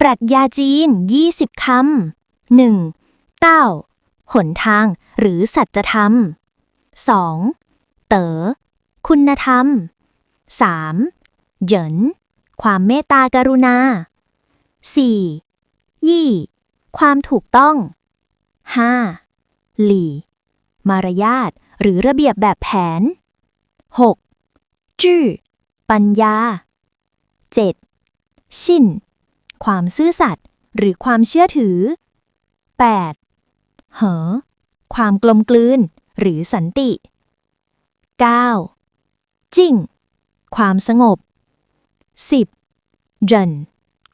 ปรัชญาจีน 20 คำ 1. เต้า หนทางหรือสัจธรรม 2. เต๋อ คุณธรรม 3. เหยิน ความเมตตากรุณา 4. ยี่ ความถูกต้อง 5. หลี่ มารยาทหรือระเบียบแบบแผน 6. จื้อ ปัญญา 7. ชิน ความซื่อสัตย์หรือความเชื่อถือ 8. เหอ ความกลมกลืน หรือสันติ 9. จิ้ง ความสงบ 10. เหริน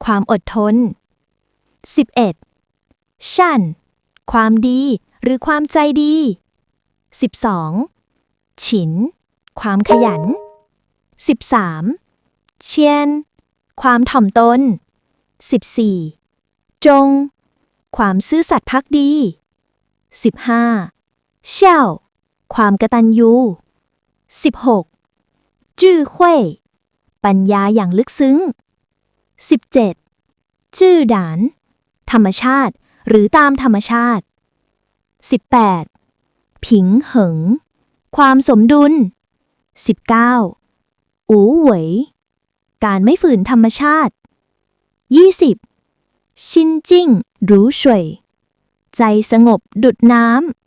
ความอดทน 11. ชั่น ความดีหรือความใจดี 12. ฉิน ความขยัน 13. เชียน ความถ่อมตน 14. จง ความซื่อสัตย์พักดี 15. เช่าความกระตัญญู 16. จื้อเว่ยปัญญาอย่างลึกซึ้ง 17. จื้อหดาน ธรรมชาติ หรือตามธรรมชาติ 18. ผิงเหิง ความสมดุล 19. อูเหวย การไม่ฝืนธรรมชาติ 20. ชินจิ้ง รู้ช่วย ใจสงบดุดน้ำ